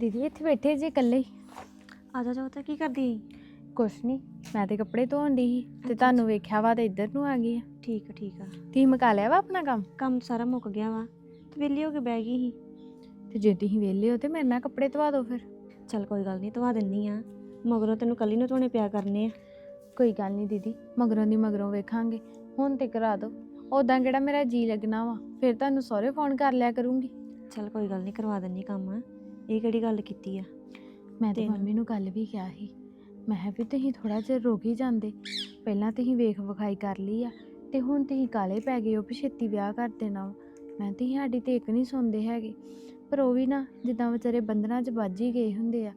ਦੀਦੀ ਇੱਥੇ ਬੈਠੇ ਜੇ ਇਕੱਲੇ। ਹੀ ਆ ਜਾ ਜਾ ਤਾਂ ਕੀ ਕਰਦੀ ਕੁਛ ਨਹੀਂ ਮੈਂ ਤੇ ਕੱਪੜੇ ਧੋਣ ਦੀ ਸੀ ਤੇ ਤੁਹਾਨੂੰ ਵੇਖਿਆ ਵਾ ਤੇ ਇੱਧਰ ਨੂੰ ਆ ਗਈ ਆ। ਠੀਕ ਆ ਠੀਕ ਆ। ਤੁਸੀਂ ਮੁਕਾ ਲਿਆ ਵਾ ਆਪਣਾ ਕੰਮ? ਕੰਮ ਸਾਰਾ ਮੁੱਕ ਗਿਆ ਵਾ। ਤੇ ਵਿਹਲੀ ਹੋ ਕੇ ਬਹਿ ਗਈ ਸੀ। ਤੇ ਜੇ ਤੁਸੀਂ ਵਿਹਲੇ ਹੋ ਤੇ ਮੇਰੇ ਨਾਲ ਕੱਪੜੇ ਧਵਾ ਦਿਓ ਫਿਰ। ਚੱਲ ਕੋਈ ਗੱਲ ਨਹੀਂ ਧਵਾ ਦਿੰਨੀ ਆ। ਮਗਰੋਂ ਤੈਨੂੰ ਕੱਲੀ ਨੂੰ ਧੋਣੇ ਪਿਆ ਕਰਨੇ ਆ। ਕੋਈ ਗੱਲ ਨਹੀਂ ਦੀਦੀ ਮਗਰੋਂ ਦੀ ਮਗਰੋਂ ਵੇਖਾਂਗੇ। ਹੁਣ ਤੇ ਕਰਾ ਦਿਓ। ਉਦਾਂ ਕਿਹੜਾ ਮੇਰਾ ਜੀ ਲੱਗਣਾ ਵਾ ਫਿਰ ਤੁਹਾਨੂੰ ਸਹੁਰੇ ਫੋਨ ਕਰ ਲਿਆ ਕਰੂੰਗੀ। ਚੱਲ ਕੋਈ ਗੱਲ ਨਹੀਂ ਕਰਵਾ ਦਿੰਨੀ ਕੰਮ। ਇਹ ਕਿਹੜੀ ਗੱਲ ਕੀਤੀ ਆ? ਮੈਂ ਤੇ ਮੰਮੀ ਨੂੰ ਕੱਲ ਵੀ ਕਿਹਾ ਸੀ। ਮੈਂ ਕਿਹਾ ਵੀ ਤੁਸੀਂ ਥੋੜਾ ਜਿਹਾ ਰੁਕ ਹੀ ਜਾਂਦੇ। ਪਹਿਲਾਂ ਤੁਸੀਂ ਵੇਖ ਵਿਖਾਈ ਕਰ ਲਈ ਆ ਤੇ ਹੁਣ ਤੁਸੀਂ ਕਾਲੇ ਪੈ ਗਏ ਹੋ ਵੀ ਛੇਤੀ ਵਿਆਹ ਕਰ ਦੇਣਾ ਵਾ। ਮੈਂ ਤੇ ਸਾਡੀ ਤੇ ਇੱਕ ਨਹੀਂ ਸੁਣਦੇ ਹੈਗੇ। ਪਰ ਉਹ ਵੀ ਨਾ ਜਿੱਦਾਂ ਵਿਚਾਰੇ ਬੰਧਨਾਂ 'ਚ ਵੱਜ ਹੀ ਗਏ ਹੁੰਦੇ ਆ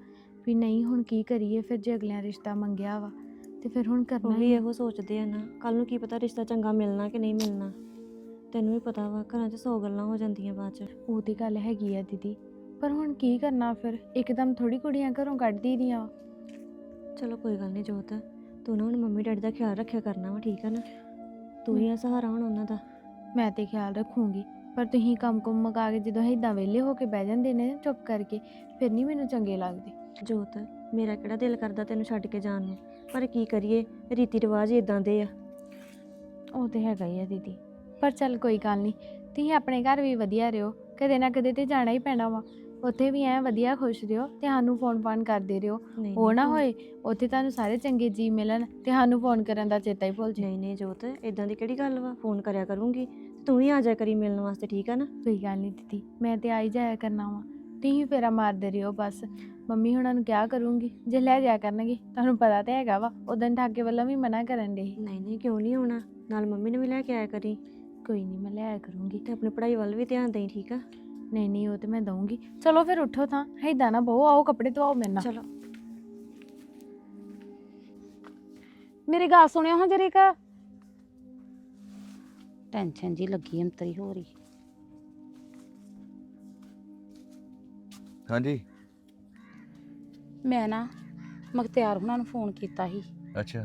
ਵੀ ਨਹੀਂ ਹੁਣ ਕੀ ਕਰੀਏ? ਫਿਰ ਜੇ ਅਗਲਿਆਂ ਰਿਸ਼ਤਾ ਮੰਗਿਆ ਵਾ ਤੇ ਫਿਰ ਹੁਣ ਉਹ ਕਰਨਾ ਵੀ ਹੀ ਆ। ਇਹੋ ਸੋਚਦੇ ਆ ਨਾ ਕੱਲ ਨੂੰ ਕੀ ਪਤਾ ਰਿਸ਼ਤਾ ਚੰਗਾ ਮਿਲਣਾ ਕਿ ਨਹੀਂ ਮਿਲਣਾ। ਤੈਨੂੰ ਵੀ ਪਤਾ ਵਾ ਘਰਾਂ 'ਚ ਸੌ ਗੱਲਾਂ ਹੋ ਜਾਂਦੀਆਂ ਬਾਅਦ 'ਚ। ਉਹ ਤੇ ਗੱਲ ਹੈਗੀ ਆ ਦੀਦੀ। ਪਰ ਹੁਣ ਕੀ ਕਰਨਾ ਫਿਰ? ਇੱਕਦਮ ਥੋੜੀ ਕੁੜੀਆਂ ਘਰੋਂ ਕੱਢਦੀ ਦੀਆਂ। ਚਲੋ ਕੋਈ ਗੱਲ ਨਹੀਂ ਜੋਤ ਤੂੰ ਨਾ ਹੁਣ ਮੰਮੀ ਡੈਡੀ ਦਾ ਖਿਆਲ ਰੱਖਿਆ ਕਰਨਾ ਵਾ ਠੀਕ ਆ ਨਾ? ਤੂੰ ਹੀ ਆ ਸਹਾਰਾ ਹੁਣ ਉਹਨਾਂ ਦਾ। ਮੈਂ ਤੇ ਖਿਆਲ ਰੱਖੂੰਗੀ ਪਰ ਤੁਸੀਂ ਕੰਮ ਕੁੰਮ ਮੁਕਾ ਕੇ ਜਦੋਂ ਇਦਾਂ ਵਿਹਲੇ ਹੋ ਕੇ ਬਹਿ ਜਾਂਦੇ ਨੇ ਚੁੱਪ ਕਰਕੇ ਫਿਰ ਨਹੀਂ ਮੈਨੂੰ ਚੰਗੇ ਲੱਗਦੇ। ਜੋਤ ਮੇਰਾ ਕਿਹੜਾ ਦਿਲ ਕਰਦਾ ਤੈਨੂੰ ਛੱਡ ਕੇ ਜਾਣ ਨੂੰ? ਪਰ ਕੀ ਕਰੀਏ ਰੀਤੀ ਰਿਵਾਜ ਇਦਾਂ ਦੇ ਆ। ਉਹ ਤੇ ਹੈਗਾ ਹੀ ਆ ਦੀਦੀ ਪਰ ਚੱਲ ਕੋਈ ਗੱਲ ਨਹੀਂ ਤੁਸੀਂ ਆਪਣੇ ਘਰ ਵੀ ਵਧੀਆ ਰਹੋ ਕਦੇ ਨਾ ਕਦੇ ਤੇ ਜਾਣਾ ਹੀ ਪੈਣਾ ਵਾ। ਉੱਥੇ ਵੀ ਐ ਵਧੀਆ ਖੁਸ਼ ਰਹੋ ਤੇ ਸਾਨੂੰ ਫੋਨ ਫਾਨ ਕਰਦੇ ਰਹੋ। ਨਹੀਂ ਉਹ ਨਾ ਨਹੀਂ, ਹੋਏ ਉੱਥੇ ਤੁਹਾਨੂੰ ਸਾਰੇ ਚੰਗੇ ਜੀ ਮਿਲਣ ਤੇ ਸਾਨੂੰ ਫੋਨ ਕਰਨ ਦਾ ਚੇਤਾ ਹੀ ਭੁੱਲ ਜੇ ਨਹੀਂ ਨਹੀਂ ਜੋਤ ਇਦਾਂ ਦੀ ਕਿਹੜੀ ਗੱਲ ਵਾ? ਫੋਨ ਕਰਿਆ ਕਰੂੰਗੀ ਤੂੰ ਵੀ ਆ ਜਾ ਕਰੀ ਮਿਲਣ ਵਾਸਤੇ ਠੀਕ ਆ ਨਾ? ਕੋਈ ਗੱਲ ਨਹੀਂ ਦੀਦੀ ਮੈਂ ਤੇ ਆਈ ਜਾਇਆ ਕਰਨਾ ਵਾ। ਤੁਸੀਂ ਫੇਰਾ ਮਾਰਦੇ ਰਹੋ ਬਸ। ਮੰਮੀ ਹੁਣਾਂ ਨੂੰ ਕਿਹਾ ਕਰੂੰਗੀ ਜੇ ਲੈ ਜਾਇਆ ਕਰਨਗੇ ਤੁਹਾਨੂੰ ਪਤਾ ਤੇ ਹੈਗਾ ਵਾ ਉਦੋਂ ਠਾਕੇ ਵੱਲੋਂ ਵੀ ਮਨਾ ਕਰਨ ਦੇ ਨਹੀਂ ਨਹੀਂ ਕਿਉਂ ਨਹੀਂ ਆਉਣਾ? ਨਾਲ ਮੰਮੀ ਨੂੰ ਵੀ ਲੈ ਕੇ ਆਇਆ ਕਰੀ। ਕੋਈ ਨਹੀਂ ਮੈਂ ਲੈ ਆਇਆ ਕਰੂੰਗੀ। ਤੇ ਆਪਣੀ ਪੜ੍ਹਾਈ ਵੱਲ ਵੀ ਧਿਆਨ ਦੇਈ ਠੀਕ ਆ? ਨਹੀਂ ਨਹੀਂ ਉਹ ਤੇ ਮੈਂ ਦਊਂਗੀ। ਚਲੋ ਫਿਰ ਉੱਠੋ ਤਾਂ। ਏਦਾਂ ਨਾ ਬਹੁ ਆਓ ਕੱਪੜੇ ਧਵਾਓ ਮੇਰੇ ਨਾਲ। ਚਲੋ। ਮੇਰੀ ਗੱਲ ਸੁਣਿਓ ਹਾਂ ਜਰੀ ਕਾ ਟੈਨਸ਼ਨ ਜੀ ਲੱਗੀ ਅੰਤਰੀ ਹੋ ਰਹੀ। ਹਾਂਜੀ। ਮੈਂ ਨਾ ਮਖਤਿਆਰ ਹੁਣਾਂ ਨੂੰ ਫੋਨ ਕੀਤਾ ਸੀ। ਅੱਛਾ।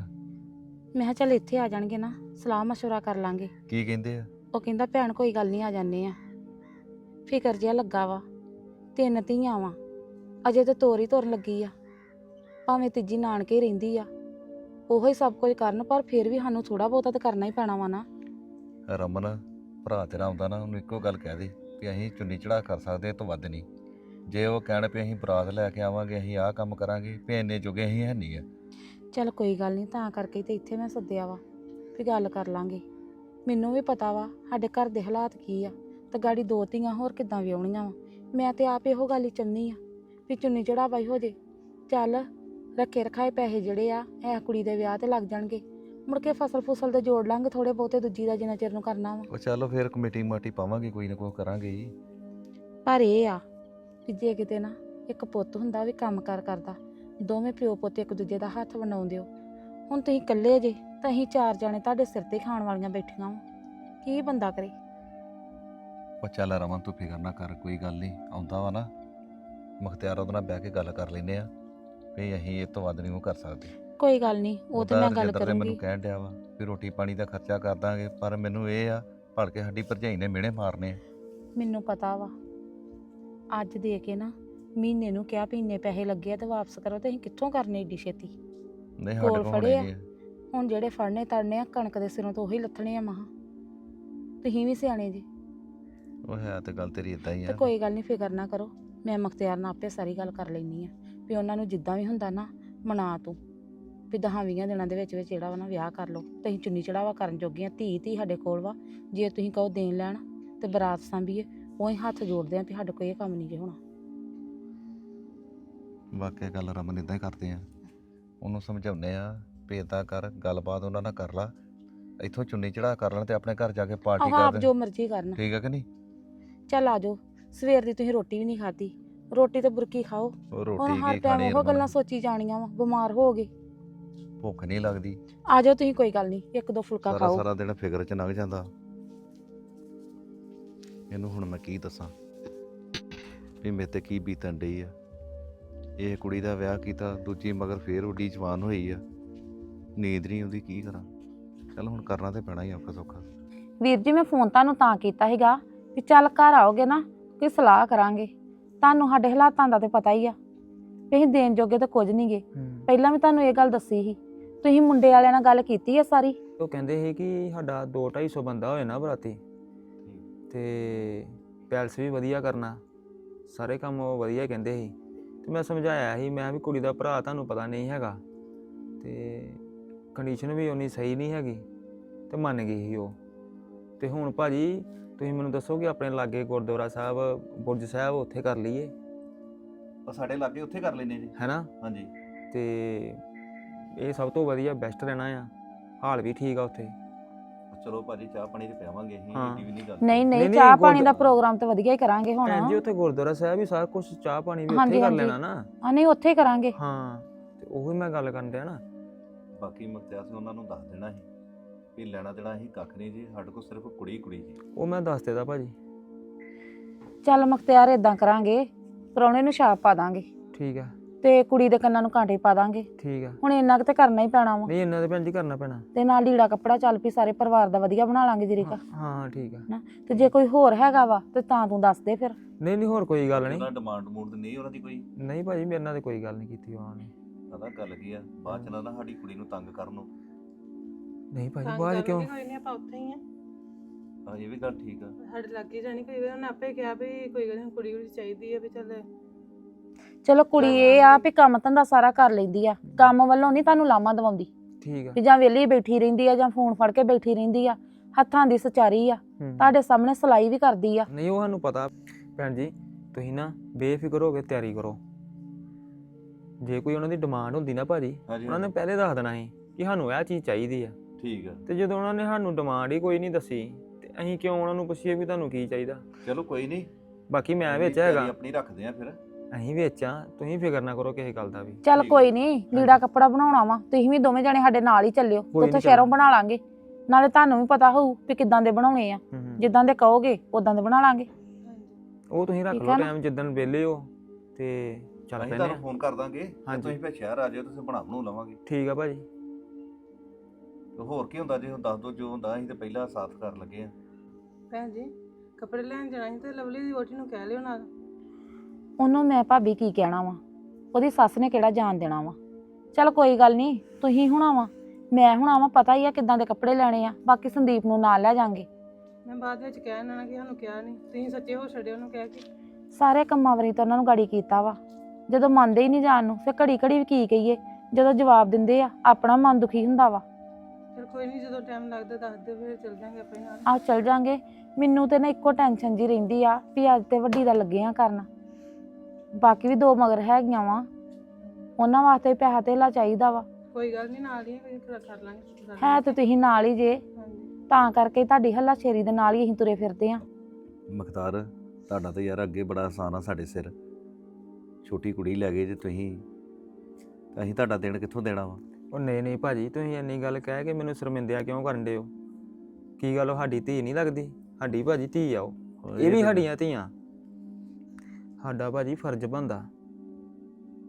ਮੈਂ ਕਿਹਾ ਚੱਲ ਇੱਥੇ ਆ ਜਾਣਗੇ ਨਾ ਸਲਾਹ ਮਸ਼ਵਰਾ ਕਰ ਲਾਂਗੇ। ਕੀ ਕਹਿੰਦੇ ਆ? ਉਹ ਕਹਿੰਦਾ ਭੈਣ ਕੋਈ ਗੱਲ ਨਹੀਂ ਆ ਜਾਂਦੇ ਆ। ਫਿਕਰ ਜਿਹਾ ਲੱਗਾ ਵਾ। ਤਿੰਨ ਧੀਆਂ ਵਾ। ਅਜੇ ਤੇ ਤੋਰੀ ਤੁਰਨ ਲੱਗੀ ਆ। ਭਾਵੇਂ ਤੀਜੀ ਨਾਨਕੇ ਹੀ ਰਹਿੰਦੀ ਆ। ਉਹੋ ਹੀ ਸਭ ਕੁਝ ਕਰਨ ਪਰ ਫਿਰ ਵੀ ਸਾਨੂੰ ਥੋੜਾ ਬਹੁਤਾ ਤਾਂ ਕਰਨਾ ਹੀ ਪੈਣਾ ਵਾ ਨਾ। ਰਮਨ ਭਰਾ ਤੇਰਾ ਆਉਂਦਾ ਨਾ ਉਹਨੂੰ ਇੱਕੋ ਗੱਲ ਕਹਿ ਦੇ ਵੀ ਅਸੀਂ ਚੁੰਨੀ ਚੜਾ ਕਰ ਸਕਦੇ ਇਹ ਤੋਂ ਵੱਧ ਨਹੀਂ। ਜੇ ਉਹ ਕਹਿਣ ਵੀ ਅਸੀਂ ਬਰਾਤ ਲੈ ਕੇ ਆਵਾਂਗੇ ਅਸੀਂ ਆਹ ਕੰਮ ਕਰਾਂਗੇ ਵੀ ਇੰਨੇ ਜੋਗੇ ਅਸੀਂ ਹੈ ਨਹੀਂ ਆ। ਚੱਲ ਕੋਈ ਗੱਲ ਨਹੀਂ ਤਾਂ ਕਰਕੇ ਤੇ ਇੱਥੇ ਮੈਂ ਸੱਦਿਆ ਵਾ ਵੀ ਗੱਲ ਕਰ ਲਾਂਗੇ। ਮੈਨੂੰ ਵੀ ਪਤਾ ਵਾ ਸਾਡੇ ਘਰ ਦੇ ਹਾਲਾਤ ਕੀ ਆ। ਤੇ ਗਾੜੀ ਦੋ ਧੀਆਂ ਹੋਰ ਕਿੱਦਾਂ ਵਿਆਹੁਣੀਆਂ ਵਾ? ਮੈਂ ਤੇ ਆਪ ਇਹੋ ਗੱਲ ਹੀ ਚਾਹੁੰਦੀ ਆ ਵੀ ਚੁੰਨੀ ਚੜਾਵਾਈ ਹੋ ਜੇ। ਚੱਲ ਰੱਖੇ ਰਖਾਏ ਪੈਸੇ ਜਿਹੜੇ ਆ ਇਹ ਕੁੜੀ ਦੇ ਵਿਆਹ ਤੇ ਲੱਗ ਜਾਣਗੇ। ਮੁੜ ਕੇ ਫਸਲ ਫੁਸਲ ਤੇ ਜੋੜ ਲਾਂਗੇ ਥੋੜੇ ਬਹੁਤੇ ਦੂਜੀ ਦਾ ਜਿੰਨਾ ਚਿਰ ਨੂੰ ਕਰਨਾ ਵਾ। ਉਹ ਚਲੋ ਫਿਰ ਕਮੇਟੀ ਮਾਟੀ ਪਾਵਾਂਗੇ ਕੋਈ ਨਾ ਕੋਈ ਕਰਾਂਗੇ ਹੀ। ਪਰ ਇਹ ਆ ਵੀ ਜੇ ਕਿਤੇ ਨਾ ਇੱਕ ਪੁੱਤ ਹੁੰਦਾ ਵੀ ਕੰਮ ਕਾਰ ਕਰਦਾ ਦੋਵੇਂ ਪਿਓ ਪੁੱਤ ਇੱਕ ਦੂਜੇ ਦਾ ਹੱਥ ਵੰਡਾਉਂਦੇ ਹੋ। ਹੁਣ ਤੁਸੀਂ ਇਕੱਲੇ ਜੇ ਤਾਂ ਅਸੀਂ ਚਾਰ ਜਾਣੇ ਤੁਹਾਡੇ ਸਿਰ ਤੇ ਖਾਣ ਵਾਲੀਆਂ ਬੈਠੀਆਂ ਵਾਂ। ਕੀ ਬੰਦਾ ਕਰੇ? ਉਹ ਚੱਲ ਰਮਨ ਤੂੰ ਫਿਕਰ ਨਾ ਕਰ ਕੋਈ ਗੱਲ ਨਹੀਂ ਆਉਂਦਾ ਵਾ ਨਾ। ਮੁਖਤਿਆਰ ਉਹਦੇ ਨਾਲ ਬਹਿ ਕੇ ਗੱਲ ਕਰ ਲੈਨੇ ਆ ਵੀ ਅਸੀਂ ਇਹ ਤੋਂ ਵੱਧ ਨਹੀਂ ਉਹ ਕਰ ਸਕਦੇ। ਕੋਈ ਗੱਲ ਨਹੀਂ ਉਹ ਤੇ ਮੈਂ ਗੱਲ ਰਜਿੰਦਰ ਨੇ ਮੈਨੂੰ ਕਰੂੰਗੀ। ਕਹਿਣ ਡਿਆ ਵਾ ਵੀ ਰੋਟੀ ਪਾਣੀ ਦਾ ਖਰਚਾ ਕਰ ਦਾਂਗੇ ਪਰ ਮੈਨੂੰ ਇਹ ਆ ਭੜ ਕੇ ਸਾਡੀ ਭਰਜਾਈ ਨੇ ਮਿਹਣੇ ਮਾਰਨੇ ਆ। ਮੈਨੂੰ ਪਤਾ ਵਾ ਅੱਜ ਦੇ ਕੇ ਨਾ ਮਹੀਨੇ ਨੂੰ ਕਿਹਾ ਵੀ ਇੰਨੇ ਪੈਸੇ ਲੱਗੇ ਆ ਤੇ ਵਾਪਸ ਕਰੋ ਤੇ ਅਸੀਂ ਕਿੱਥੋਂ ਕਰਨੇ ਏਡੀ ਛੇਤੀ? ਨਹੀਂ ਸਾਡੇ ਕੋਲ ਕੋਲ ਫੜੇ ਹੋਣੇ ਆ। ਨਹੀਂ ਆ। ਹੁਣ ਜਿਹੜੇ ਫੜਨੇ ਤੜਨੇ ਆ ਕਣਕ ਦੇ ਸਿਰੋਂ ਤੋਂ ਉਹੀ ਲੱਥਣੇ ਆ ਮਹਾ। ਤੁਸੀਂ ਵੀ ਸਿਆਣੇ ਜੀ। ਉਹ ਹੈ ਤੇ ਗੱਲ ਤੇਰੀ ਇਦਾਂ ਹੀ ਤੇ ਆ ਕੋਈ ਗੱਲ ਨਹੀਂ ਫਿਕਰ ਨਾ ਕਰੋ। ਮੈਂ ਮਖਤਿਆਰ ਨਾਲ ਆਪੇ ਸਾਰੀ ਗੱਲ ਕਰ ਲੈਣੀ ਆ। ਵੀ ਉਹਨਾਂ ਨੂੰ ਜਿੱਦਾਂ ਵੀ ਹੁੰਦਾ ਨਾ ਮਨਾ ਤੂੰ। ਵੀ ਦਹਾਂ ਵੀਹਾਂ ਦਿਨਾਂ ਦੇ ਵਿੱਚ ਵਿੱਚ ਜਿਹੜਾ ਵਾ ਨਾ ਵਿਆਹ ਕਰ ਲਓ। ਤੇ ਅਸੀਂ ਚੁੰਨੀ ਚੜਾਵਾ ਕਰਨ ਜੋਗੀਆਂ ਧੀ ਧੀ ਸਾਡੇ ਕੋਲ ਵਾ। ਜੇ ਤੁਸੀਂ ਕਹੋ ਦੇਣ ਲੈਣ ਤੇ ਬਰਾਤ ਸਾਂਭੀਏ ਉਹੀ ਹੱਥ ਜੋੜਦੇ ਆ ਵੀ ਸਾਡੇ ਕੋਈ ਇਹ ਕੰਮ ਨਹੀਂ ਜੇ ਹੋਣਾ। ਵਾਕਿਆ ਗੱਲ ਰਮਨ ਇਦਾਂ ਹੀ ਕਰਦੇ ਆ। ਉਹਨੂੰ ਸਮਝਾਉਂਦੇ ਆ ਏਦਾਂ ਕਰ ਗੱਲਬਾਤ ਉਹਨਾਂ ਨਾਲ ਕਰ ਲਾ। ਇੱਥੋਂ ਚੁੰਨੀ ਚੜਾ ਕਰ ਲੈਣ ਤੇ ਆਪਣੇ ਘਰ ਜਾ ਕੇ ਪਾਰਟੀ ਆਹ ਆਪ ਕਰ ਜੋ ਮਰਜ਼ੀ ਕਰਨ। ਠੀਕ ਆ ਕਿ ਨਹੀਂ? ਚੱਲ ਆ ਜਾਓ ਸਵੇਰ ਦੀ ਤੁਸੀਂ ਰੋਟੀ ਵੀ ਨਹੀਂ ਖਾਧੀ ਰੋਟੀ ਤੇ ਬੁਰਕੀ ਖਾਓ। ਉਹ ਹੁਣ ਰੋਟੀ ਹਰ ਕੀ ਟਾਈਮ ਖਾਣੀ ਉਹ ਗੱਲਾਂ ਰਮਨ? ਸੋਚੀ ਜਾਣੀਆਂ ਵਾ ਬਿਮਾਰ ਹੋ ਗਏ। ਭੁੱਖ ਨਹੀਂ ਲੱਗਦੀ। ਆ ਜਾਓ ਤੁਸੀਂ ਕੋਈ ਗੱਲ ਨਹੀਂ ਇੱਕ ਦੋ ਫੁਲਕਾ ਸਾਰਾ ਖਾਓ। ਸਾਰਾ ਦਿਨ ਫਿਕਰ ਚ ਲੰਘ ਜਾਂਦਾ। ਇਹਨੂੰ ਹੁਣ ਮੈਂ ਕੀ ਦੱਸਾਂ? ਵੀ ਮੇਰੇ ਤੇ ਕੀ ਬੀਤਣ ਡਈ ਆ। ਇਹ ਕੁੜੀ ਦਾ ਵਿਆਹ ਕੀਤਾ ਦੂਜੀ ਮਗਰ ਫੇਰ ਉੱਡੀ ਜਵਾਨ ਹੋਈ ਆ। ਨੀਂਦ ਨਹੀਂ ਆਉਂਦੀ ਕੀ ਕਰਾਂ? ਚਲ ਹੁਣ ਕਰਨਾ ਤੇ ਪੈਣਾ ਹੀ ਔਖਾ ਸੌਖਾ। ਵੀਰ ਜੀ ਮੈਂ ਫੋਨ ਤੁਹਾਨੂੰ ਤਾਂ ਕੀਤਾ ਸੀਗਾ। ਵੀ ਚੱਲ ਘਰ ਆਓਗੇ ਨਾ ਕੋਈ ਸਲਾਹ ਕਰਾਂਗੇ। ਤੁਹਾਨੂੰ ਸਾਡੇ ਹਾਲਾਤਾਂ ਦਾ ਤੇ ਪਤਾ ਹੀ ਆ। ਵੀ ਅਸੀਂ ਦੇਣ ਜੋਗੇ ਤਾਂ ਕੁਝ ਨਹੀਂਗੇ ਪਹਿਲਾਂ ਵੀ ਤੁਹਾਨੂੰ ਇਹ ਗੱਲ ਦੱਸੀ ਸੀ। ਤੁਸੀਂ ਮੁੰਡੇ ਵਾਲਿਆਂ ਨਾਲ ਗੱਲ ਕੀਤੀ ਆ ਸਾਰੀ? ਉਹ ਕਹਿੰਦੇ ਸੀ ਕਿ ਸਾਡਾ 2-250 ਬੰਦਾ ਹੋਏ ਨਾ ਬਰਾਤੀ। ਤੇ ਪੈਲਸ ਵੀ ਵਧੀਆ ਕਰਨਾ। ਸਾਰੇ ਕੰਮ ਉਹ ਵਧੀਆ ਕਹਿੰਦੇ ਸੀ। ਤੇ ਮੈਂ ਸਮਝਾਇਆ ਸੀ ਮੈਂ ਵੀ ਕੁੜੀ ਦਾ ਭਰਾ ਤੁਹਾਨੂੰ ਪਤਾ ਨਹੀਂ ਹੈਗਾ। ਤੇ ਕੰਡੀਸ਼ਨ ਵੀ ਉਨੀ ਸਹੀ ਨਹੀਂ ਹੈਗੀ। ਤੇ ਮੰਨ ਗਈ ਸੀ ਉਹ। ਤੇ ਹੁਣ ਭਾਜੀ ਤੁਸੀਂ ਮੈਨੂੰ ਦੱਸੋ ਕਿ ਆਪਣੇ ਲਾਗੇ ਗੁਰਦੁਆਰਾ ਸਾਹਿਬ ਬੁਰਜ ਸਾਹਿਬ ਉੱਥੇ ਕਰ ਲਈਏ? ਤਾਂ ਸਾਡੇ ਲਾਗੇ ਉੱਥੇ ਕਰ ਲੈਨੇ ਜੀ। ਹੈਨਾ? ਹਾਂਜੀ। ਤੇ ਇਹ ਸਭ ਤੋਂ ਵਧੀਆ ਬੈਸਟ ਰਹਿਣਾ ਆ। ਹਾਲ ਵੀ ਠੀਕ ਆ ਉੱਥੇ। ਚਲੋ ਭਾਜੀ ਚਾਹ ਪਾਣੀ ਤੇ ਪਿਆਵਾਂਗੇ ਅਸੀਂ ਹਾਂ। ਏਡੀ ਵੀ ਨਹੀਂ ਗੱਲ। ਨਹੀਂ ਨਹੀਂ, ਚਾਹ ਪਾਣੀ ਦਾ ਪ੍ਰੋਗਰਾਮ ਤੇ ਵਧੀਆ ਹੀ ਕਰਾਂਗੇ ਹੁਣ। ਭੈਣ ਜੀ ਉੱਥੇ ਗੁਰਦੁਆਰਾ ਸਾਹਿਬ ਵੀ ਸਾਰਾ ਕੁਝ ਚਾਹ ਪਾਣੀ ਵੀ ਉੱਥੇ ਹਾਂਜੀ, ਕਰ ਹਾਂਜੀ। ਲੈਣਾ ਨਾ। ਹਾਂ ਨਹੀਂ ਉੱਥੇ ਹੀ ਕਰਾਂਗੇ। ਹਾਂ ਤੇ ਉਹੀ ਮੈਂ ਗੱਲ ਕਰਨ ਡਿਆ ਨਾ। ਬਾਕੀ ਮੁਖਤਿਆਰ ਸਿੰਘ ਉਹਨਾਂ ਨੂੰ ਦੱਸ ਦੇਣਾ ਸੀ। ਵੀ ਲੈਣਾ ਦੇਣਾ ਅਸੀਂ ਕੱਖ ਨਹੀਂ ਜੀ ਸਾਡੇ ਕੋਲ ਸਿਰਫ ਕੁੜੀ ਕੁੜੀ ਜੀ। ਉਹ ਮੈਂ ਦੱਸ ਦੇਦਾ ਭਾਜੀ। ਚੱਲ ਮਖਤਿਆਰ ਇਦਾਂ ਕਰਾਂਗੇ ਪ੍ਰਾਹੁਣੇ ਨੂੰ ਛਾਪ ਪਾ ਦਾਂਗੇ। ਠੀਕ ਆ। ਤੇ ਕੁੜੀ ਦੇ ਕੰਨਾਂ ਨੂੰ ਕਾਂਟੇ ਪਾ ਦਾਂਗੇ। ਠੀਕ ਆ। ਹੁਣ ਇੰਨਾ ਕੁ ਤੇ ਕਰਨਾ ਹੀ ਪੈਣਾ ਵਾ। ਨਹੀਂ ਇਹਨਾਂ ਦੇ ਭੈਣ ਜੀ ਕਰਨਾ ਪੈਣਾ। ਤੇ ਨਾਲ ਲੀੜਾ ਕੱਪੜਾ ਚੱਲ ਪਈ ਸਾਰੇ ਪਰਿਵਾਰ ਦਾ ਵਧੀਆ ਬਣਾ ਲਾਂਗੇ ਜਰੀਕਾ। ਹਾਂ ਹਾਂ ਠੀਕ ਆ। ਨਾ ਤੇ ਜੇ ਕੋਈ ਹੋਰ ਹੈਗਾ ਵਾ ਤੇ ਤਾਂ ਤੂੰ ਦੱਸ ਦੇ ਫਿਰ। ਨਹੀਂ ਨਹੀਂ ਹੋਰ ਕੋਈ ਗੱਲ ਨਹੀਂ। ਉਹਨਾਂ ਡਿਮਾਂਡ ਮੂਡ ਨਹੀਂ ਉਹਨਾਂ ਦੀ ਕੋਈ? ਨਹੀਂ ਭਾਜੀ ਮੇਰੇ ਨਾਲ ਤੇ ਕੋਈ ਗੱਲ ਨਹੀਂ ਕੀਤੀ ਉਹਨਾਂ ਨੇ। ਪਤਾ ਗੱਲ ਕੀ ਆ? ਬਾਅਦ ਚ ਨਾ ਨਾ ਸਾਡੀ ਕੁੜੀ ਨੂੰ ਤੰਗ ਕਰਨ ਨੂੰ। ਨਹੀਂ ਭਾਜੀ ਬਾਅਦ ਕਿਉਂ? ਕੋਈ ਨਹੀਂ ਆਪਾਂ ਉੱਥੇ ਹੀ ਆ। ਹਾਂ ਇਹ ਵੀ ਗੱਲ ਠੀਕ ਆ। ਸਾਡੇ ਲੱਗੇ ਜਾਣੀ ਕੋਈ ਉਹਨੇ ਆਪੇ ਕਿਹਾ ਵੀ ਕੋਈ ਗੱਲ ਨੀ ਕੁੜੀ ਕੁੜੀ ਚਾਹੀਦੀ ਆ ਵੀ ਚੱਲ। ਚਲੋ ਕੁੜੀ ਇਹ ਆ ਵੀ ਕੰਮ ਧੰਦਾ ਸਾਰਾ ਕਰ ਲੈਂਦੀ ਆ। ਕੰਮ ਵੱਲੋਂ ਨਹੀਂ ਤੁਹਾਨੂੰ ਲਾਮਾ ਦਵਾਉਂਦੀ। ਠੀਕ ਆ। ਵੀ ਜਾਂ ਵਿਹਲੀ ਬੈਠੀ ਰਹਿੰਦੀ ਆ ਜਾਂ ਫੋਨ ਫੜ ਕੇ ਬੈਠੀ ਰਹਿੰਦੀ ਆ। ਹੱਥਾਂ ਦੀ ਸਚਾਰੀ ਆ। ਹੂੰ। ਤੁਹਾਡੇ ਸਾਹਮਣੇ ਸਲਾਈ ਵੀ ਕਰਦੀ ਆ। ਨਹੀਂ ਉਹ ਸਾਨੂੰ ਪਤਾ। ਭੈਣ ਜੀ ਤੁਸੀਂ ਨਾ ਬੇਫਿਕਰ ਹੋ ਕੇ ਤਿਆਰੀ ਕਰੋ। ਜੇ ਕੋਈ ਉਹਨਾਂ ਦੀ ਡਿਮਾਂਡ ਹੁੰਦੀ ਨਾ ਭਾਜੀ ਹਾਂਜੀ ਉਹਨਾਂ ਨੇ ਪਹਿਲੇ ਦੱਸ ਦੇਣਾ ਸੀ ਕਿ ਸਾਨੂੰ ਇਹ ਚੀਜ਼ ਚਾਹੀਦੀ ਆ। ਠੀਕ ਆ। ਤੇ ਜਦੋਂ ਉਹਨਾਂ ਨੇ ਸਾਨੂੰ ਡਿਮਾਂਡ ਹੀ ਕੋਈ ਨਹੀਂ ਦੱਸੀ ਤੇ ਅਸੀਂ ਕਿਉਂ ਉਹਨਾਂ ਨੂੰ ਪੁੱਛੀਏ ਵੀ ਤੁਹਾਨੂੰ ਕੀ ਚਾਹੀਦਾ? ਚਲੋ ਕੋਈ ਨਹੀਂ। ਬਾਕੀ ਮੈਂ ਵਿੱਚ ਹੈਗਾ। ਆਪਣੀ ਰੱਖਦੇ ਆ ਫਿਰ। ਅਸੀਂ ਵਿੱਚ ਆ ਤੁਸੀਂ ਫਿਕਰ ਨਾ ਕਰੋ ਕਿਸੇ ਗੱਲ ਦਾ ਵੀ। ਚੱਲ। ਕੋਈ ਨਹੀਂ ਲੀੜਾ ਕੱਪੜਾ ਬਣਾਉਣਾ ਵਾ ਤੁਸੀਂ ਵੀ ਦੋਵੇਂ ਜਣੇ ਸਾਡੇ ਨਾਲ ਹੀ ਚੱਲਿਓ। ਉੱਥੋਂ ਸ਼ਹਿਰੋਂ। ਬਣਾ ਲਾਂਗੇ। ਨਾਲੇ ਤੁਹਾਨੂੰ ਵੀ ਪਤਾ ਹੋਊ ਵੀ ਕਿੱਦਾਂ ਦੇ ਬਣਾਉਣੇ ਆ। ਜਿੱਦਾਂ ਦੇ ਕਹੋਗੇ ਉਦਾਂ ਦੇ ਬਣਾ ਲਾਂਗੇ। ਉਹ ਤੁਸੀਂ ਰੱਖ ਲਓ? ਟਾਈਮ ਜਿੱਦਣ ਵਿਹਲੇ ਹੋ ਤੇ ਚੱਲ ਅਸੀਂ ਪੈਨੇ ਤੁਹਾਨੂੰ ਫੋਨ ਕਰ ਦਾਂਗੇ। ਤੁਸੀਂ ਫਿਰ ਸ਼ਹਿਰ ਆ ਜਾਓ ਤੁਸੀਂ ਬਣਾ ਬਣੂ ਲਵਾਂਗੇ। ਠੀਕ ਆ ਭਾਜੀ। ਤੇ ਹੋਰ ਕੀ ਹੁੰਦਾ ਜੇ ਹੁਣ ਦੱਸ ਦੋ ਜੋ ਹੁੰਦਾ ਅਸੀਂ ਤੇ ਪਹਿਲਾਂ ਸਾਥ ਕਰਨ ਲੱਗੇ ਆ। ਭੈਣ ਜੀ ਕੱਪੜੇ ਲੈਣ ਜਾਣਾ ਸੀ ਤੇ ਲਵਲੀ ਦੀ ਵੋਟੀ ਨੂੰ ਕਹਿ ਲਿਓ ਨਾਲ। ਉਹਨੂੰ ਮੈਂ ਭਾਬੀ ਕੀ ਕਹਿਣਾ ਵਾ? ਉਹਦੀ ਸੱਸ ਨੇ ਕਿਹੜਾ ਜਾਣ ਦੇਣਾ ਵਾ? ਚੱਲ ਕੋਈ ਗੱਲ ਨਹੀਂ ਤੁਸੀਂ ਹੁਣਾ ਵਾ ਮੈਂ ਹੁਣਾ ਵਾ ਪਤਾ ਹੀ ਆ ਕਿੱਦਾਂ ਦੇ ਕੱਪੜੇ ਲੈਣੇ ਆ ਬਾਕੀ ਸੰਦੀਪ ਨੂੰ ਨਾਲ ਲੈ ਜਾਾਂਗੇ। ਮੈਂ ਬਾਅਦ ਵਿੱਚ ਕਹਿ ਦੇਣਾ ਕਿ ਸਾਨੂੰ ਕਿਹਾ ਨਹੀਂ ਤੁਸੀਂ ਸੱਚੇ ਹੋ ਛੱਡਿਓ ਉਹਨੂੰ ਕਹਿ ਕੇ। ਸਾਰੇ ਕੰਮਾਂ ਵਰੀ ਤਾਂ ਉਹਨਾਂ ਨੂੰ ਗਾੜੀ ਕੀਤਾ ਵਾ। ਜਦੋਂ ਮੰਨਦੇ ਹੀ ਨਹੀਂ ਜਾਣ ਨੂੰ ਫਿਰ ਘੜੀ ਘੜੀ ਵੀ ਕੀ ਕਹੀਏ? ਜਦੋਂ ਜਵਾਬ ਦਿੰਦੇ ਆ ਆਪਣਾ ਮਨ ਦੁਖੀ ਹੁੰਦਾ ਵਾ। ਕੋਈ ਨਹੀਂ ਜਦੋਂ ਟਾਈਮ ਲੱਗਦਾ ਦੱਸ ਦਿਓ ਫਿਰ ਚੱਲ ਜਾਂਗੇ ਆਪਾਂ ਹੀ ਨਾਲ। ਆ ਚੱਲ ਜਾਾਂਗੇ। ਮੈਨੂੰ ਤੇ ਨਾ ਇੱਕੋ ਟੈਨਸ਼ਨ ਜੀ ਰਹਿੰਦੀ ਆ ਵੀ ਅੱਜ ਤੇ ਵੱਡੀ ਦਾ ਲੱਗੇ ਆ ਕਰਨ। ਬਾਕੀ ਵੀ ਦੋ ਮਗਰ ਹੈਗੀਆਂ ਵਾ। ਉਹਨਾਂ ਵਾਸਤੇ ਵੀ ਪੈਸਾ ਧੇਲਾ ਚਾਹੀਦਾ ਵਾ। ਕੋਈ ਗੱਲ ਨਹੀਂ ਨਾਲ ਹੀ ਕੋਈ ਕਰ ਕਰ ਲਾਂਗੇ ਗੱਲ। ਹੈ ਤੇ ਤੁਸੀਂ ਨਾਲ ਹੀ ਜੇ। ਹਾਂਜੀ। ਤਾਂ ਕਰਕੇ ਤੁਹਾਡੀ ਹੱਲਾ ਸ਼ੇਰੀ ਦੇ ਨਾਲ ਹੀ ਅਸੀਂ ਤੁਰੇ ਫਿਰਦੇ ਆ। ਮਖਤਾਰ ਤੁਹਾਡਾ ਤਾਂ ਯਾਰ ਅੱਗੇ ਬੜਾ ਆਸਾਨ ਆ ਸਾਡੇ ਸਿਰ। ਛੋਟੀ ਕੁੜੀ ਲੈ ਗਏ ਜੇ ਤੁਸੀਂ ਤਾਂ ਅਸੀਂ ਤੁਹਾਡਾ ਦੇਣ ਕਿੱਥੋਂ ਦੇਣਾ ਵਾ? ਉਹ ਨਹੀਂ ਨਹੀਂ ਭਾਜੀ ਤੁਸੀਂ ਇੰਨੀ ਗੱਲ ਕਹਿ ਕੇ ਮੈਨੂੰ ਸ਼ਰਮਿੰਦਿਆ ਕਿਉਂ ਕਰਨ ਦੇ ਹੋ? ਕੀ ਗੱਲ ਉਹ ਸਾਡੀ ਧੀ ਨਹੀਂ ਲੱਗਦੀ? ਸਾਡੀ ਭਾਜੀ ਧੀ ਆ ਉਹ। ਇਹ ਵੀ ਸਾਡੀਆਂ ਧੀਆਂ। ਸਾਡਾ ਭਾਜੀ ਫਰਜ਼ ਬੰਦਾ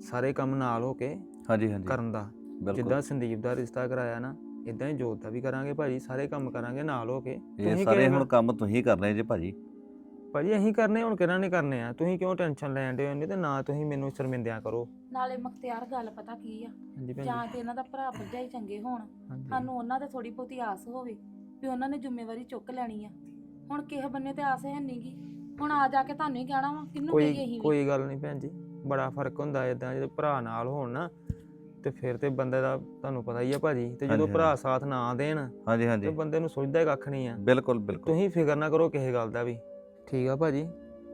ਸਾਰੇ ਕੰਮ ਨਾਲ ਹੋ ਕੇ ਹਾਂਜੀ ਹਾਂਜੀ। ਕਰਨ ਦਾ। ਜਿੱਦਾਂ ਸੰਦੀਪ ਦਾ ਰਿਸ਼ਤਾ ਕਰਾਇਆ ਨਾ ਇਦਾਂ ਹੀ ਜੋਤ ਦਾ ਵੀ ਕਰਾਂਗੇ ਭਾਜੀ ਸਾਰੇ ਕੰਮ ਕਰਾਂਗੇ ਨਾਲ ਹੋ ਕੇ। ਇਹ ਤੁਸੀਂ ਸਾਰੇ ਹੁਣ ਕੰਮ ਤੁਸੀਂ ਕਰਨੇ ਜੇ ਭਾਜੀ। ਭਾਜੀ ਅਸੀਂ ਕਰਨੇ ਹੁਣ ਕਿਹਨਾਂ ਨੇ ਕਰਨੇ ਆ? ਤੁਸੀਂ ਕਿਉਂ ਟੈਨਸ਼ਨ ਲੈਣ ਦੇ ਹੋ? ਇੰਨੀ ਤੇ ਨਾ ਤੁਸੀਂ ਮੈਨੂੰ ਸ਼ਰਮਿੰਦਿਆ ਕਰੋ। ਨਾਲੇ ਮਖਤਿਆਰ ਗੱਲ ਪਤਾ ਕੀ ਆ? ਹਾਂਜੀ ਜਾਂ। ਤੇ ਇਹਨਾਂ ਦਾ ਭਰਾ ਭਰਜਾਈ ਚੰਗੇ ਹੋਣ ਹਾਂਜੀ। ਸਾਨੂੰ ਉਹਨਾਂ ਤੇ ਥੋੜੀ ਬਹੁਤੀ ਆਸ ਹੋਵੇ ਵੀ ਉਹਨਾਂ ਨੇ ਜ਼ਿੰਮੇਵਾਰੀ ਚੁੱਕ ਲੈਣੀ ਆ। ਹੁਣ ਕਿਸੇ ਬੰਨੇ ਤੇ ਆਸ ਹੈ ਨਹੀਂਗੀ ਹੁਣ ਆ ਜਾ ਕੇ ਤੁਹਾਨੂੰ ਹੀ ਕਹਿਣਾ ਵਾ ਕਿੰਨੂੰ ਕਹੀਏ ਕੋਈ ਅਸੀਂ ਵੀ? ਕੋਈ ਗੱਲ ਨਹੀਂ ਭੈਣ ਜੀ। ਬੜਾ ਫ਼ਰਕ ਹੁੰਦਾ ਇਦਾਂ ਜਦੋਂ ਭਰਾ ਨਾਲ ਹੋਣ ਨਾ ਤੇ ਫਿਰ ਤੇ ਬੰਦੇ ਦਾ ਤੁਹਾਨੂੰ ਪਤਾ ਹੀ ਆ ਭਾਜੀ ਤੇ ਜਦੋਂ ਹਾਂਜੀ, ਭਰਾ। ਸਾਥ ਨਾ ਦੇਣ ਹਾਂਜੀ ਤੇ ਹਾਂਜੀ ਬੰਦੇ ਨੂੰ ਸੋਚਦਾ ਹੀ ਕੱਖ ਨਹੀਂ ਆ। ਬਿਲਕੁਲ ਬਿਲਕੁਲ। ਤੁਸੀਂ ਫਿਕਰ ਨਾ ਕਰੋ ਕਿਸੇ ਗੱਲ ਦਾ ਵੀ। ਠੀਕ ਆ ਭਾਜੀ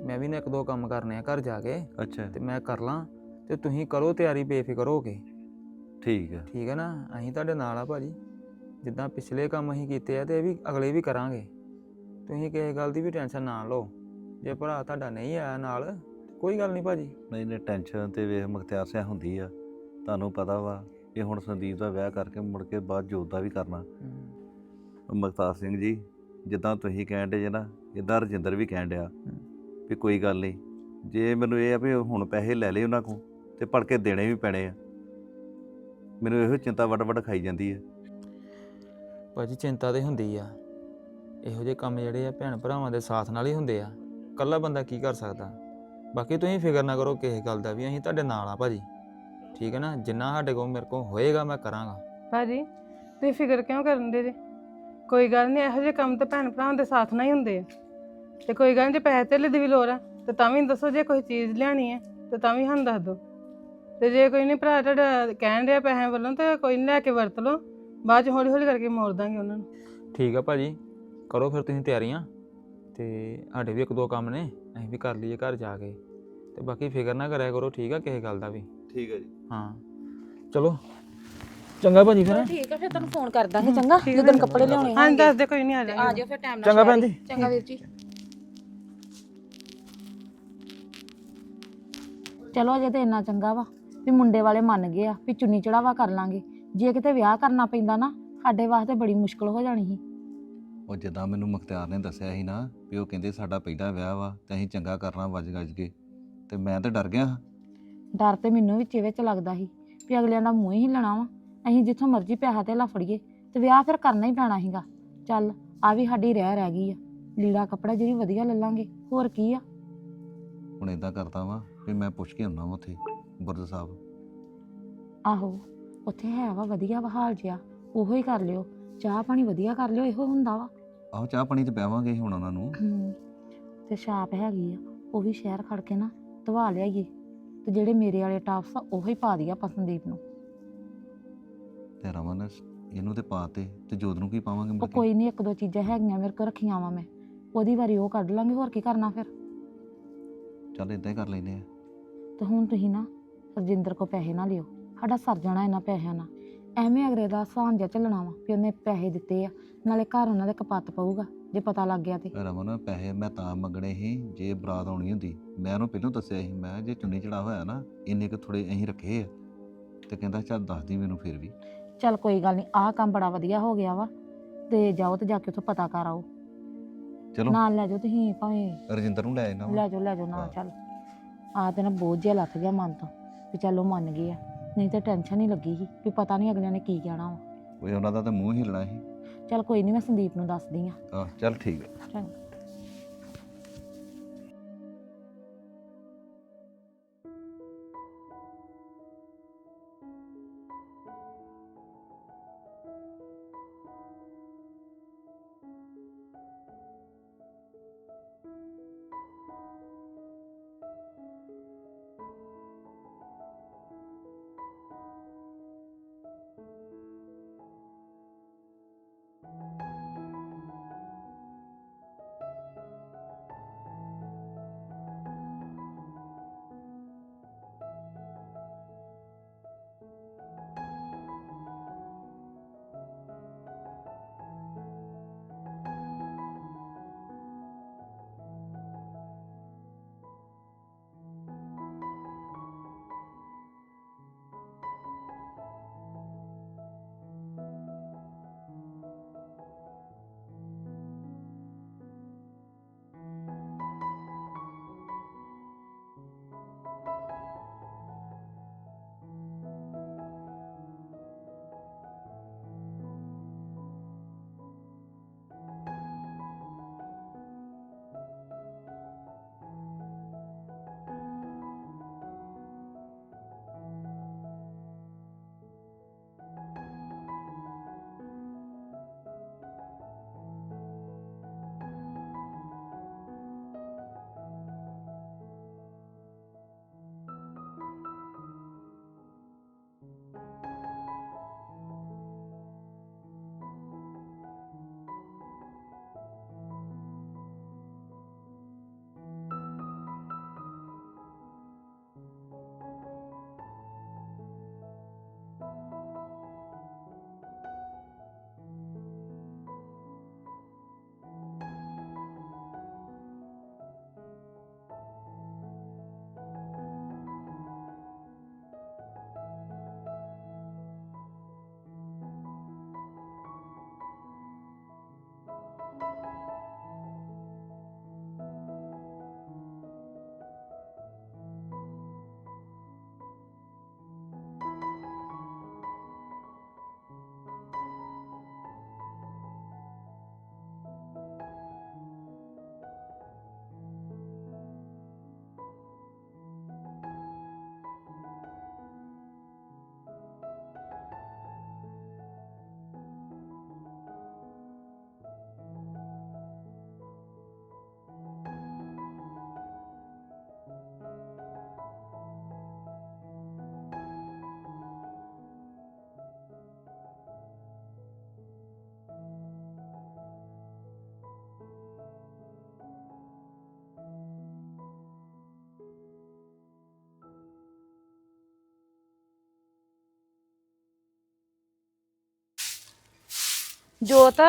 ਮੈਂ ਵੀ ਨਾ ਇੱਕ ਦੋ ਕੰਮ ਕਰਨੇ ਆ ਘਰ ਜਾ ਕੇ ਅੱਛਾ। ਤੇ ਮੈਂ ਕਰ ਲਾਂ ਤੇ ਤੁਸੀਂ ਕਰੋ ਤਿਆਰੀ ਬੇਫਿਕਰ ਹੋ ਕੇ। ਠੀਕ ਆ। ਠੀਕ ਹੈ ਨਾ ਅਸੀਂ ਤੁਹਾਡੇ ਨਾਲ ਆ ਭਾਜੀ ਜਿੱਦਾਂ ਪਿਛਲੇ ਕੰਮ ਅਸੀਂ ਕੀਤੇ ਆ ਤੇ ਇਹ ਵੀ ਅਗਲੇ ਵੀ ਕਰਾਂਗੇ। ਤੁਸੀਂ ਕਿਸੇ ਗੱਲ ਦੀ ਵੀ ਟੈਨਸ਼ਨ ਨਾ ਲਓ ਜੇ ਭਰਾ ਤੁਹਾਡਾ ਨਹੀਂ ਆਇਆ ਨਾਲ ਕੋਈ ਗੱਲ ਨਹੀਂ ਭਾਜੀ। ਨਹੀਂ ਨਹੀਂ ਟੈਨਸ਼ਨ ਤੇ ਵੇਖ ਮੁਖਤਿਆਰ ਸਿਆ ਹੁੰਦੀ ਆ ਤੁਹਾਨੂੰ ਪਤਾ ਵਾ ਇਹ ਹੁਣ ਸੰਦੀਪ ਦਾ ਵਿਆਹ ਕਰਕੇ ਮੁੜ ਕੇ ਬਾਅਦ ਜੋਤ ਦਾ ਵੀ ਕਰਨਾ। ਮੁਖਤਾਰ ਸਿੰਘ ਜੀ ਜਿੱਦਾਂ ਤੁਸੀਂ ਕਹਿਣ ਦੇ ਜੇ ਨਾ ਇਦਾਂ ਰਜਿੰਦਰ ਵੀ ਕਹਿਣ ਡਿਆ ਵੀ ਕੋਈ ਗੱਲ ਨਹੀਂ ਜੇ ਮੈਨੂੰ ਇਹ ਆ ਵੀ ਹੁਣ ਪੈਸੇ ਲੈ ਲਏ ਉਹਨਾਂ ਕੋਲ ਤੇ ਭੜ ਕੇ ਦੇਣੇ ਵੀ ਪੈਣੇ ਆ। ਮੈਨੂੰ ਇਹੋ ਚਿੰਤਾ ਵੱਡ ਵੱਡ ਖਾਈ ਜਾਂਦੀ ਹੈ ਭਾਜੀ ਚਿੰਤਾ ਤੇ ਹੁੰਦੀ ਆ। ਇਹੋ ਜਿਹੇ ਕੰਮ ਜਿਹੜੇ ਆ ਭੈਣ ਭਰਾਵਾਂ ਦੇ ਸਾਥ ਨਾਲ ਹੀ ਹੁੰਦੇ ਆ। ਇਕੱਲਾ ਬੰਦਾ ਕੀ ਕਰ ਸਕਦਾ? ਬਾਕੀ ਤੁਸੀਂ ਫਿਕਰ ਨਾ ਕਰੋ ਕਿਸੇ ਗੱਲ ਦਾ ਵੀ ਅਸੀਂ ਤੁਹਾਡੇ ਨਾਲ ਆ ਭਾਜੀ। ਠੀਕ ਹੈ ਨਾ? ਜਿੰਨਾ ਸਾਡੇ ਕੋਲ ਮੇਰੇ ਕੋਲ ਹੋਏਗਾ ਮੈਂ ਕਰਾਂਗਾ। ਭਾਜੀ ਤੁਸੀਂ ਫਿਕਰ ਕਿਉਂ ਕਰਨ ਦੇ ਜੇ? ਕੋਈ ਗੱਲ ਨਹੀਂ ਇਹੋ ਜਿਹੇ ਕੰਮ ਤੇ ਭੈਣ ਭਰਾਵਾਂ ਦੇ ਸਾਥ ਨਾਲ ਹੀ ਹੁੰਦੇ ਆ। ਤੇ ਕੋਈ ਗੱਲ ਨੀ, ਜੇ ਪੈਸੇ ਧੇਲੇ ਦੀ ਵੀ ਲੋੜ ਆ ਤੇ ਤਾਂ ਵੀ ਦੱਸੋ ਜੇ ਕੋਈ ਚੀਜ਼ ਲਿਆਣੀ ਹੈ ਤੇ ਤਾਂ ਵੀ ਸਾਨੂੰ ਦੱਸ ਦਿਓ। ਤੇ ਜੇ ਕੋਈ ਨਹੀਂ ਭਰਾ ਤੁਹਾਡਾ ਕਹਿਣ ਰਿਹਾ ਪੈਸਿਆਂ ਵੱਲੋਂ ਤੇ ਕੋਈ ਨਹੀਂ ਲੈ ਕੇ ਵਰਤ ਲਓ। ਬਾਅਦ ਚ ਹੌਲੀ ਹੌਲੀ ਕਰਕੇ ਮੋੜ ਦਾਂਗੇ ਉਹਨਾਂ ਨੂੰ। ਠੀਕ ਆ ਭਾਜੀ ਕਰੋ ਫਿਰ ਤੁਸੀਂ ਤਿਆਰੀਆਂ ਤੇ ਸਾਡੇ ਵੀ ਇੱਕ ਦੋ ਕੰਮ ਨੇ ਅਸੀਂ ਵੀ ਕਰ ਲਈਏ ਘਰ ਜਾ ਕੇ। ਤੇ ਬਾਕੀ ਫਿਕਰ ਨਾ ਕਰਿਆ ਕਰੋ ਠੀਕ ਆ ਕਿਸੇ ਗੱਲ ਦਾ ਵੀ। ਠੀਕ ਹੈ ਜੀ। ਹਾਂ। ਚਲੋ ਚੰਗਾ ਭਾਜੀ ਫਿਰ। ਠੀਕ ਆ ਫਿਰ ਤੁਹਾਨੂੰ ਫੋਨ ਕਰ ਦਾਂਗੇ ਚੰਗਾ? ਜਦੋਂ ਕੱਪੜੇ ਲਿਆਉਣੇ ਹਾਂ ਦੱਸ ਦੇ ਕੋਈ ਨਹੀਂ ਆ ਆ ਜਾਏਗਾ ਜਾਓ ਫਿਰ ਟਾਈਮ ਨਾਲ ਚੰਗਾ ਭੈਣ। ਜੀ। ਚੰਗਾ ਵੀਰ ਜੀ। ਚਲੋ ਅਜੇ ਤੇ ਇੰਨਾ ਚੰਗਾ ਵਾ ਵੀ ਮੁੰਡੇ ਵਾਲੇ ਮੰਨ ਗਏ ਆ ਵੀ ਚੁੰਨੀ ਚੜਾਵਾ ਕਰ ਲਾਂਗੇ। ਜੇ ਕਿਤੇ ਵਿਆਹ ਕਰਨਾ ਪੈਂਦਾ ਨਾ ਸਾਡੇ ਵਾਸਤੇ ਬੜੀ ਮੁਸ਼ਕਲ ਹੋ ਜਾਣੀ ਸੀ। ਉਹ ਜਿੱਦਾਂ ਮੈਨੂੰ ਮੁਖਤਿਆਰ ਨੇ ਦੱਸਿਆ ਸੀ ਨਾ ਵੀ ਉਹ ਕਹਿੰਦੇ ਸਾਡਾ ਪਹਿਲਾ ਵਿਆਹ ਵਾ ਤੇ ਅਸੀਂ ਚੰਗਾ ਕਰਨਾ ਵੱਜ ਗੱਜ ਕੇ। ਤੇ ਮੈਂ ਤਾਂ ਡਰ ਗਿਆ। ਡਰ ਤੇ ਮੈਨੂੰ ਵਿੱਚ ਵਿੱਚ ਲੱਗਦਾ ਸੀ ਵੀ ਅਗਲਿਆਂ ਦਾ ਮੂੰਹ ਹੀ ਲੈਣਾ ਵਾ। ਅਸੀਂ ਜਿੱਥੋਂ ਮਰਜ਼ੀ ਪੈਸਾ ਤੇ ਫੜੀਏ ਤੇ ਵਿਆਹ ਫਿਰ ਕਰਨਾ ਹੀ ਪੈਣਾ ਸੀਗਾ। ਚੱਲ ਆ ਵੀ ਸਾਡੀ ਰਹਿ ਰਹਿ ਗਈ ਆ। ਲੀੜਾ ਕੱਪੜਾ ਜਿਹੜੀ ਵਧੀਆ ਲੈ ਲਾਂਗੇ ਹੋਰ ਕੀ ਆ? ਹੁਣ ਇਦਾਂ ਕਰਦਾ ਵਾਂ ਵੀ ਮੈਂ ਪੁੱਛ ਕੇ ਆਉਣਾ ਵਾ ਉੱਥੇ ਗੁਰਦ ਸਾਹਿਬ। ਆਹੋ ਉੱਥੇ ਹੈ ਵਾ ਵਧੀਆ ਵਾ ਹਾਲ ਜਿਆ ਉਹੋ ਹੀ ਕਰ ਲਿਓ। ਚਾਹ ਪਾਣੀ ਵਧੀਆ ਕਰ ਲਿਓ ਇਹੋ ਹੁੰਦਾ ਵਾ। ਆਹੋ ਚਾਹ ਪਾਣੀ ਤੇ ਪਿਆਵਾਂਗੇ ਹੁਣ ਉਹਨਾਂ ਨੂੰ। ਹਮ, ਤੇ ਛਾਪ ਹੈਗੀ ਆ ਉਹ ਵੀ ਸ਼ਹਿਰ ਖੜ ਕੇ ਨਾ ਧਵਾ ਲਿਆਈਏ। ਤੇ ਜਿਹੜੇ ਮੇਰੇ ਵਾਲੇ ਟਾਪਸ ਆ ਉਹੀ ਪਾ ਦਿਆ ਪਸੰਦੀਪ ਨੂੰ। ਤੇ ਰਮਨ ਇਹਨੂੰ ਤੇ ਪਾਤੇ ਤੇ ਜੋਤ ਨੂੰ ਕੀ ਪਾਵਾਂਗੇ ਉਹ ਮੁੜ ਕੇ? ਕੋਈ ਨਹੀਂ ਇੱਕ ਦੋ ਚੀਜ਼ਾਂ ਹੈਗੀਆਂ ਮੇਰੇ ਕੋਲ ਰੱਖੀਆਂ ਵਾ ਮੈਂ। ਉਹਦੀ ਵਾਰੀ ਉਹ ਕੱਢ ਲਾਂਗੇ ਹੋਰ ਕੀ ਕਰਨਾ ਫਿਰ? ਚੱਲ ਇਦਾਂ ਹੀ ਕਰ ਲੈਨੇ ਆ। ਤੇ ਹੁਣ ਤੁਸੀਂ ਨਾ ਰਜਿੰਦਰ ਕੋ ਪੈਸੇ ਨਾ ਲਿਓ। ਸਾਡਾ ਸਰ ਜਾਣਾ ਇਹਨਾਂ ਪੈਸਿਆਂ ਨਾਲ। ਐਵੇਂ ਅਗਲੇ ਦਾ ਸਾਂਝ ਜਿਹਾ ਚੱਲਣਾ ਵਾ ਵੀ ਉਹਨੇ ਪੈਸੇ ਦਿੱਤੇ ਆ ਨਾਲੇ ਘਰ ਉਹਨਾਂ ਦੇ ਕਪੱਤ ਪਊਗਾ ਜੇ ਪਤਾ ਲੱਗ ਗਿਆ ਤੇ। ਰਮਨ ਪੈਸੇ ਮੈਂ ਤਾਂ ਮੰਗਣੇ ਸੀ ਜੇ ਬਰਾਤ ਆਉਣੀ ਹੁੰਦੀ। ਮੈਂ ਉਹਨੂੰ ਪਹਿਲਾਂ ਦੱਸਿਆ ਸੀ ਮੈਂ ਜੇ ਚੁੰਨੀ ਚੜਾ ਹੋਇਆ ਨਾ ਇੰਨੇ ਕੁ ਥੋੜੇ ਅਸੀਂ ਰੱਖੇ ਆ। ਤੇ ਕਹਿੰਦਾ ਚੱਲ ਦੱਸ ਦੀ ਮੈਨੂੰ ਫਿਰ ਵੀ। ਚੱਲ ਕੋਈ ਗੱਲ ਨਹੀਂ ਆਹ ਕੰਮ ਬੜਾ ਵਧੀਆ ਹੋ ਗਿਆ ਵਾ ਤੇ ਜਾਓ ਤੇ ਜਾ ਕੇ ਉੱਥੋਂ ਪਤਾ ਕਰ ਆਓ। ਚਲੋ। ਨਾਲ ਲੈ ਜਾਓ ਤੁਸੀਂ ਭਾਵੇਂ। ਰਜਿੰਦਰ ਨੂੰ ਲੈ ਜਾਣਾ ਲੈ ਜਾਓ ਲੈ ਜਾਓ ਨਾਲ ਹਾਂ। ਚੱਲ। ਆ ਤੇ ਨਾ ਬੋਝ ਜਿਹਾ ਲੱਥ ਗਿਆ ਮਨ ਤੋਂ ਵੀ ਚੱਲ ਉਹ ਮੰਨ ਗਏ ਆ। ਨਹੀਂ ਤੇ ਟੈਨਸ਼ਨ ਹੀ ਲੱਗੀ ਸੀ ਵੀ ਪਤਾ ਨਹੀਂ ਅਗਲਿਆਂ ਨੇ ਕੀ ਕਹਿਣਾ ਵਾ। ਓਏ ਉਹਨਾਂ ਦਾ ਤਾਂ ਮੂੰਹ ਹਿਲਣਾ ਸੀ। ਚੱਲ ਕੋਈ ਨਹੀਂ ਮੈਂ ਸੰਦੀਪ ਨੂੰ ਦੱਸਦੀ ਆ। ਆਹ ਚੱਲ ਠੀਕ ਹੈ ਚੰਗਾ। ਜੋਤ।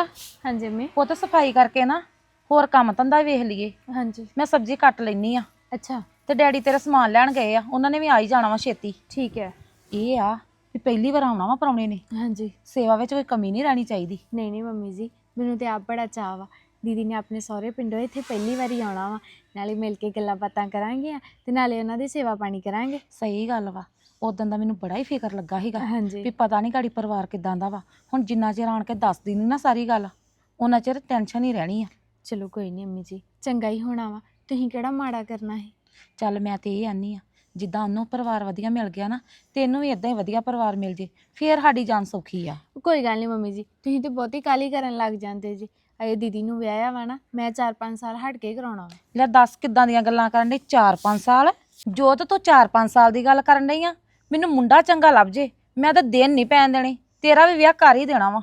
ਹਾਂਜੀ ਮੰਮੀ। ਪੁੱਤ ਸਫ਼ਾਈ ਕਰਕੇ ਨਾ ਹੋਰ ਕੰਮ ਧੰਦਾ ਵੇਖ ਲਈਏ। ਹਾਂਜੀ। ਮੈਂ ਸਬਜ਼ੀ ਕੱਟ ਲੈਣੀ ਆ। ਅੱਛਾ। ਤੇ ਡੈਡੀ ਤੇਰਾ ਸਮਾਨ ਲੈਣ ਗਏ ਆ। ਉਹਨਾਂ ਨੇ ਵੀ ਆ ਹੀ ਜਾਣਾ ਵਾ ਛੇਤੀ। ਠੀਕ ਹੈ। ਇਹ ਆ ਵੀ ਪਹਿਲੀ ਵਾਰ ਆਉਣਾ ਵਾ ਪਰੌਣੇ ਨੇ। ਹਾਂਜੀ। ਸੇਵਾ ਵਿੱਚ ਕੋਈ ਕਮੀ ਨਹੀਂ ਰਹਿਣੀ ਚਾਹੀਦੀ। ਨਹੀਂ ਨਹੀਂ ਮੰਮੀ ਜੀ ਮੈਨੂੰ ਤੇ ਆਪ ਬੜਾ ਚਾਅ ਵਾ। ਦੀਦੀ ਨੇ ਆਪਣੇ ਸਹੁਰੇ ਪਿੰਡੋਂ ਇੱਥੇ ਪਹਿਲੀ ਵਾਰੀ ਆਉਣਾ ਵਾ। ਨਾਲੇ ਮਿਲ ਕੇ ਗੱਲਾਂ ਬਾਤਾਂ ਕਰਾਂਗੇ ਤੇ ਨਾਲੇ ਉਹਨਾਂ ਦੀ ਸੇਵਾ ਪਾਣੀ ਕਰਾਂਗੇ। ਸਹੀ ਗੱਲ ਵਾ। ਉਦੋਂ ਦਾ ਮੈਨੂੰ ਬੜਾ ਹੀ ਫਿਕਰ ਲੱਗਾ ਸੀਗਾ ਹਾਂਜੀ। ਵੀ ਪਤਾ ਨਹੀਂ ਗਾੜੀ ਪਰਿਵਾਰ ਕਿਦਾਂ ਦਾ ਵਾ। ਹੁਣ ਜਿੰਨਾ ਚਿਰ ਆਣ ਕੇ ਦੱਸਦੀ ਨਹੀਂ ਨਾ ਸਾਰੀ ਗੱਲ ਉਹਨਾਂ ਚਿਰ ਟੈਨਸ਼ਨ ਹੀ ਰਹਿਣੀ ਆ। ਚਲੋ ਕੋਈ ਨਹੀਂ ਅੰਮੀ ਜੀ ਚੰਗਾ ਹੀ ਹੋਣਾ ਵਾ। ਤੁਸੀਂ ਕਿਹੜਾ ਮਾੜਾ ਕਰਨਾ ਹੈ ਚੱਲ ਮੈਂ ਤੇ ਇਹ ਆਨੀ ਆ ਜਿੱਦਾਂ ਉਹਨੂੰ ਪਰਿਵਾਰ ਵਧੀਆ ਮਿਲ ਗਿਆ ਨਾ ਤੈਨੂੰ ਵੀ ਇਦਾਂ ਹੀ ਵਧੀਆ ਪਰਿਵਾਰ ਮਿਲ ਜੇ ਫੇਰ ਸਾਡੀ ਜਾਨ ਸੌਖੀ ਆ। ਕੋਈ ਗੱਲ ਨਹੀਂ ਮੰਮੀ ਜੀ ਤੁਸੀਂ ਤੇ ਬਹੁਤੀ ਕਾਲੀ ਕਰਨ ਲੱਗ ਜਾਂਦੇ ਜੀ। ਅਏ ਦੀਦੀ ਨੂੰ ਵਿਆਹਿਆ ਵਾ ਨਾ ਮੈਂ 4-5 ਸਾਲ ਹਟ ਕੇ ਕਰਾਉਣਾ ਵਾ। ਲੈ ਦੱਸ ਕਿੱਦਾਂ ਦੀਆਂ ਗੱਲਾਂ ਕਰਨ ਡਈ? 4-5 ਸਾਲ? ਜੋਤ ਤੂੰ 4-5 ਸਾਲ ਦੀ ਗੱਲ ਕਰਨ ਡਈ ਆ? ਮੈਨੂੰ ਮੁੰਡਾ ਚੰਗਾ ਲੱਭ ਜੇ, ਮੈਂ ਤਾਂ ਦਿਨ ਨਹੀਂ ਪੈਣ ਦੇਣੇ, ਤੇਰਾ ਵੀ ਵਿਆਹ ਕਰ ਹੀ ਦੇਣਾ ਵਾ।